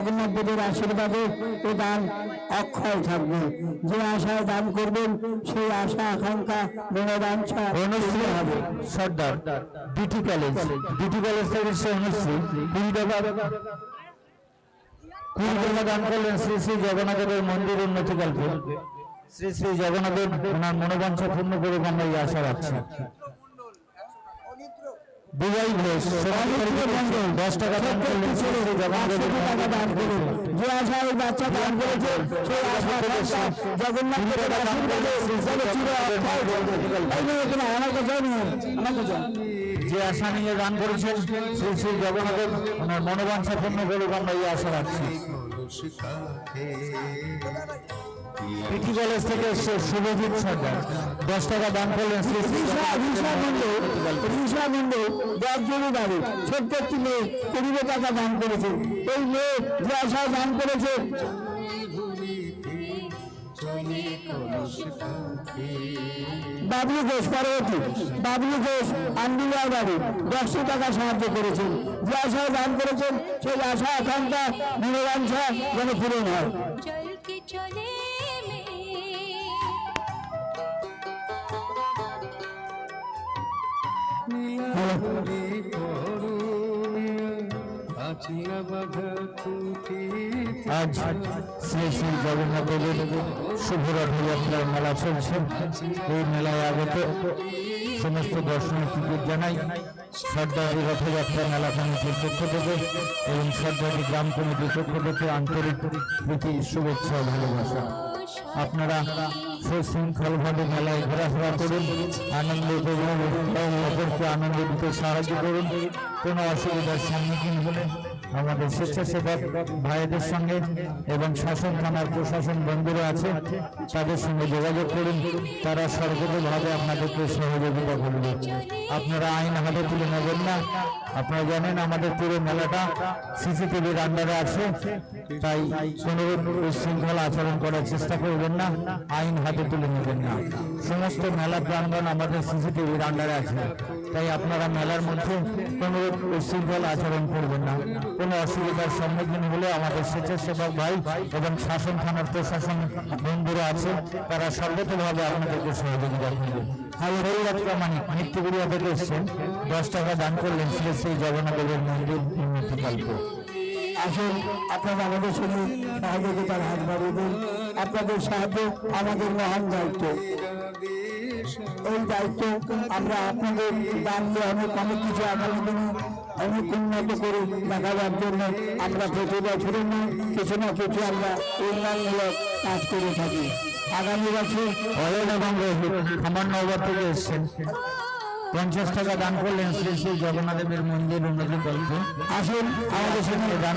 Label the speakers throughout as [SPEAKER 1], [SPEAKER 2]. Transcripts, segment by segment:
[SPEAKER 1] জগন্নাথ দেবের আশীর্বাদে এ দান অক্ষয় থাকবে। যে আশায় দান করবেন সেই আশা আকাঙ্ক্ষা মনোবাঞ্ছা
[SPEAKER 2] অনুশ্রী হবে। Sardar DT college DT college থেকে সে অনুশ্রী। কুড়ি টাকা কুড়ি টাকা দান করলেন শ্রী শ্রী জগন্নাথের মন্দির উন্নতি কল্পে শ্রী শ্রী জগন্নাথের ওনার মনোবাঞ্ছা পূর্ণ করে আমরা এই আশা রাখছি বিজয় ঘোষ সমাজ দশ টাকা দান করলেন
[SPEAKER 1] দান যে আশা বাচ্চা দান করেছে সেই আশা জগন্নাথ আমার কাছে আমার কাছে
[SPEAKER 2] যে আশা নিয়ে দান করেছেন শ্রী শ্রী জগন্নাথের ওনার মনোবাঞ্ছা পূর্ণ করুক আমরা এই আশা রাখছি। পিটি কলেজ থেকে শুভজিৎ সর্দার দশ টাকা দান করলেন
[SPEAKER 1] রিসা মন্ডল রিসা মন্ডল দশ জমিদারি ছোট্ট একটি মেয়ে কুড়ি টাকা দান করেছে। এই মেয়ে যে আশায় দান করেছে বাবলু ঘোষ পরবর্তী বাবলু ঘোষ আন্দিলার বাড়ি দশশো টাকা সাহায্য করেছেন যে আশায় দান করেছেন সেই আশা আকাঙ্ক্ষা মনোবাঞ্ছা যেন পূরণ হয়।
[SPEAKER 2] আজ শ্রী শ্রী জগন্নাথ দেবের শুভ রথযাত্রার মেলা চলছে। এই মেলায় আগত সমস্ত দর্শনার্থীদের জানাই সর্দারি রথযাত্রা মেলা কমিটির পক্ষ থেকে এবং সর্দারি গ্রাম কমিটির পক্ষ থেকে আন্তরিক প্রীতি, শুভেচ্ছা ভালোবাসা। আপনারা সুশৃঙ্খলভাবে মেলায় ঘোরাফেরা করুন, আনন্দ উপভোগ আনন্দ দিতে সাহায্য করুন। কোনো অসুবিধার সম্মুখীন হলে আমাদের স্বেচ্ছাসেবক ভাইদের সঙ্গে এবং শাসন থানার প্রশাসন বন্ধুরা আছে, তাদের সঙ্গে যোগাযোগ করুন। তারা সর্বতভাবে আপনাদেরকে সহযোগিতা করবে। আপনারা আইন হাতে তুলে নেবেন না। আপনারা জানেন আমাদের পুরো মেলাটা সিসিটিভির আন্ডারে আছে। তাই কোনো শৃঙ্খলা আচরণ করার চেষ্টা করবেন না। আইন হাতে তুলে নেবেন না। সমস্ত মেলা প্রাঙ্গণ আমাদের সিসিটিভির আন্ডারে আছে। তাই আপনারা মেলার মধ্যে কোনো উশৃঙ্খল আচরণ করবেন না। কোনো অসুবিধার সম্মুখীন হলে আমাদের স্বেচ্ছাসেবক ভাই এবং শাসন থানার প্রশাসন বন্ধুরা আছে, তারা সর্বতভাবে আপনাদেরকে সহযোগিতা করবে। প্রামাণিক মৃত্যুগুড়িয়া থেকে এসছেন, দশ টাকা দান করলেন শ্রী শ্রী জগন্নাথের মন্দির উন্নতি কল্প
[SPEAKER 1] আসুন, আপনারা আমাদের সঙ্গে সহযোগিতার হাত বাড়িয়ে দিন। আপনাদের সাহায্য আমাদের মহান দায়িত্ব। এই দায়িত্ব আমরা আপনাদের দান দিয়ে অনেক অনেক কিছু আগামী দিনে অনেক উন্নত করে দেখাবার জন্য আমরা প্রতি বছরের কিছু না কিছু আমরা উন্নয়নমূলক কাজ করে থাকি। আগামী বছর
[SPEAKER 2] অয়ন এবং রহিত খামারনগর থেকে এসছেন। পঞ্চাশ টাকা দান করলেন শ্রী শ্রী জগন্নাথের মন্দির উন্নতি কল্পে
[SPEAKER 1] আসুন আমাদের সঙ্গে দান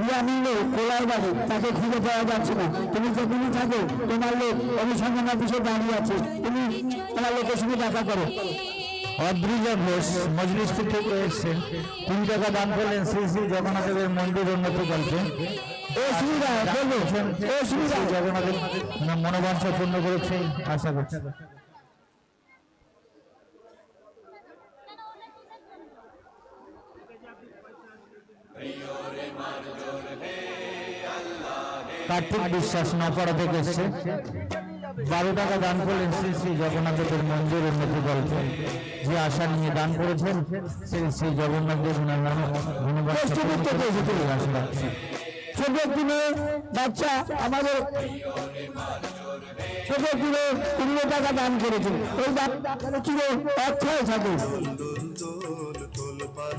[SPEAKER 1] রিয়া মিললে কোলার বাড়ি তাকে খুঁজে পাওয়া যাচ্ছে না। তুমি যেখানে থাকো তোমার লোক অনুসন্ধান অফিসে দাঁড়িয়ে আছে। তুমি তোমার লোকের সঙ্গে দেখা করো।
[SPEAKER 2] অদ্রিজা ঘোষ মজলিসটি থেকে এসছেন। কুড়ি টাকা দান করলেন শ্রী শ্রী জগন্নাথের মন্দির উন্নতি
[SPEAKER 1] বলব
[SPEAKER 2] জগন্নাথের মনোবাঞ্ছা পূর্ণ করেছে আশা করছি। কার্তিক বিশ্বাস নপাড়া থেকে এসছে বারো টাকা দান করলেন শ্রী শ্রী জগন্নাথের মন্দির উন্নতি গল্পে। যে আশা নিয়ে দান করেছেন শ্রী শ্রী
[SPEAKER 1] করেছে তুমি।
[SPEAKER 2] আশা রাখছি।
[SPEAKER 1] ছোট একটি বাচ্চা আমাদের ছোট মেয়ে কুড়ি টাকা দান করেছে ওই দান চির অক্ষয় থাকে।
[SPEAKER 3] দোল পাল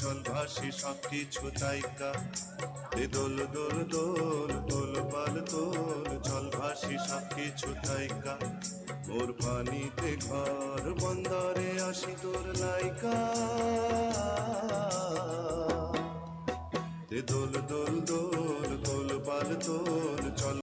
[SPEAKER 3] জল ভাসি কিছু চাইকা এ দোল দোল দোল দোল পাল তোল জল ভাসি সব কিছু চাইকা মোর পানিতে ঘর বন্দরে আসি তোর লাইকা এ দোল দোল দোল